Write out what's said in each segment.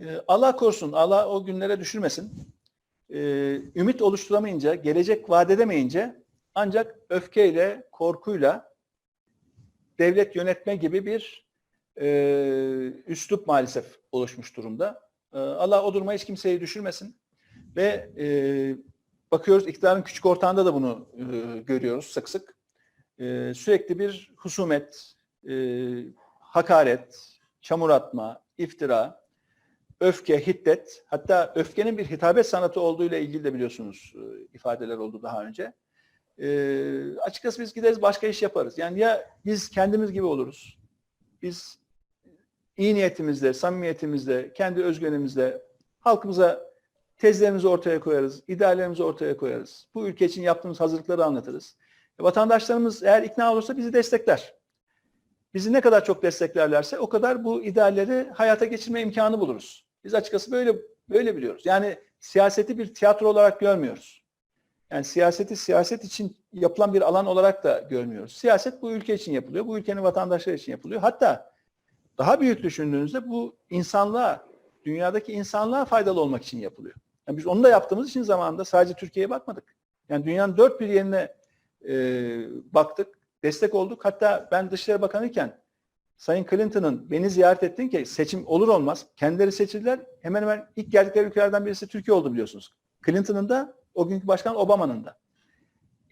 Ee, Allah korusun, Allah o günlere düşürmesin. Ee, ümit oluşturamayınca, gelecek vaat edemeyince ancak öfkeyle, korkuyla devlet yönetme gibi bir e, üslup maalesef oluşmuş durumda. Ee, Allah o duruma hiç kimseyi düşürmesin. Ve e, bakıyoruz iktidarın küçük ortağında da bunu e, görüyoruz sık sık. E, sürekli bir husumet, e, hakaret, çamur atma, iftira, öfke, hiddet, hatta öfkenin bir hitabet sanatı olduğuyla ilgili de biliyorsunuz e, ifadeler oldu daha önce. E, açıkçası biz gideriz başka iş yaparız. Yani ya biz kendimiz gibi oluruz, biz iyi niyetimizle, samimiyetimizle, kendi özgüvenimizle halkımıza tezlerimizi ortaya koyarız, ideallerimizi ortaya koyarız. Bu ülke için yaptığımız hazırlıkları anlatırız. E, vatandaşlarımız eğer ikna olursa bizi destekler. Bizi ne kadar çok desteklerlerse o kadar bu idealleri hayata geçirme imkanı buluruz. Biz açıkçası böyle böyle biliyoruz. Yani siyaseti bir tiyatro olarak görmüyoruz. Yani siyaseti siyaset için yapılan bir alan olarak da görmüyoruz. Siyaset bu ülke için yapılıyor. Bu ülkenin vatandaşları için yapılıyor. Hatta daha büyük düşündüğünüzde bu insanlığa, dünyadaki insanlığa faydalı olmak için yapılıyor. Yani biz onu da yaptığımız için zamanında sadece Türkiye'ye bakmadık. Yani dünyanın dört bir yerine e, baktık, destek olduk. Hatta ben Dışişleri Bakanı iken Sayın Clinton'ın beni ziyaret ettiğin ki seçim olur olmaz kendileri seçildiler. Hemen hemen ilk geldikleri ülkelerden birisi Türkiye oldu biliyorsunuz. Clinton'ın da o günkü başkan Obama'nın da.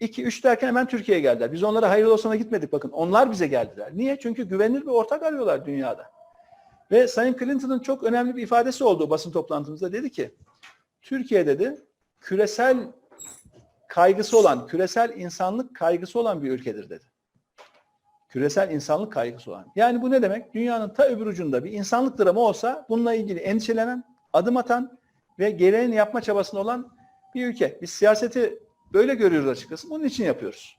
2-3 derken hemen Türkiye'ye geldiler. Biz onlara hayırlı olsuna gitmedik bakın. Onlar bize geldiler. Niye? Çünkü güvenilir bir ortak arıyorlar dünyada. Ve Sayın Clinton'ın çok önemli bir ifadesi oldu basın toplantımızda. Dedi ki Türkiye dedi küresel kaygısı olan, küresel insanlık kaygısı olan bir ülkedir dedi. Küresel insanlık kaygısı olan. Yani bu ne demek? Dünyanın ta öbür ucunda bir insanlık dramı olsa bununla ilgili endişelenen, adım atan ve gereğini yapma çabasında olan bir ülke. Biz siyaseti böyle görüyoruz açıkçası. Bunun için yapıyoruz.